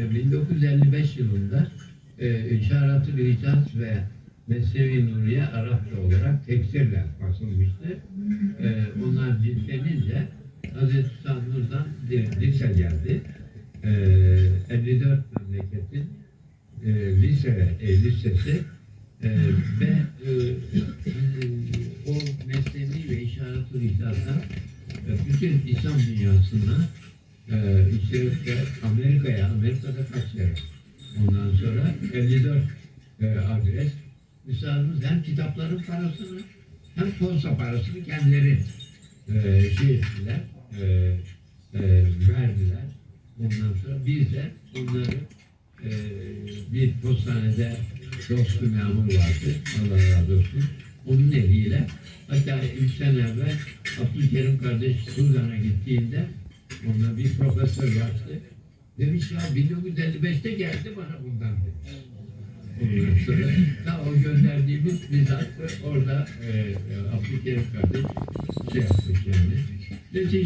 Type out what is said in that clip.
E, 1955 yılında e, İşaret-ı Ricat ve Mesnevi Nuriye Arapça olarak teksirle basılmıştı. E, onlar ciltlenince Hazreti Hüsam Nur'dan bir lise geldi. E, 54 memleketin e, lise, e, lisesi e, ve e, o mesnevi ve e, bütün İslam dünyasına e, işte işte Amerika'ya, Amerika'da kaç yer? Ondan sonra 54 e, adres. Müsaadımız hem kitapların parasını hem posta parasını kendileri e, şey ettiler, e, e, verdiler. Ondan sonra biz de onları e, bir postanede dostu memur vardı. Allah razı olsun. Onun eliyle hatta üç sene evvel Abdülkerim kardeş Sudan'a gittiğinde ona bir profesör vardı. Demiş ya 1955'te geldi bana bundan demiş. Ondan sonra ta o gönderdiğimiz bizzat orada e, Abdülkerim kardeş şey yapmış yani. Netice